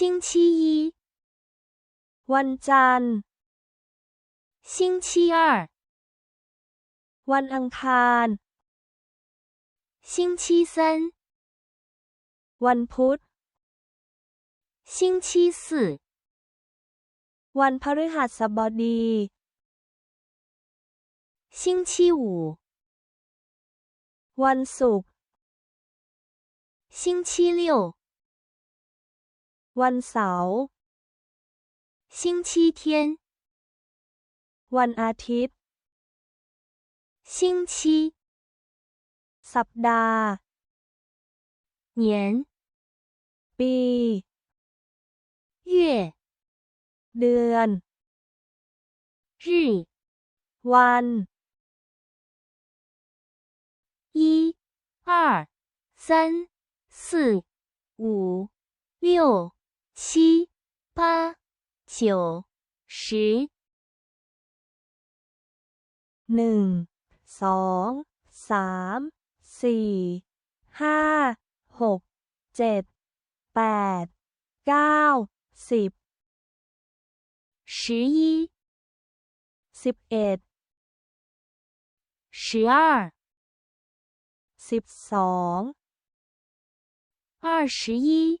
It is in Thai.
星期一、 วันจันทร์ 星期二、 วันอังคาร 星期三、 วันพุธ 星期四、 วันพฤหัสบดี 星期五、 วันศุกร์ 星期六、 วันเสาร์ 星期天、 วันอาทิตย์ 星期、 สัปดาห์ 年、 ปี 月、 เดือน 日、 วัน 一、二、三、四、五、六、 七、八、九、十、 หนึ่ง สอง สาม สี่ ห้า หก เจ็ด แปด เก้า สิบ 十一、 สิบเอ็ด 十二、 สิบสอง 二十一、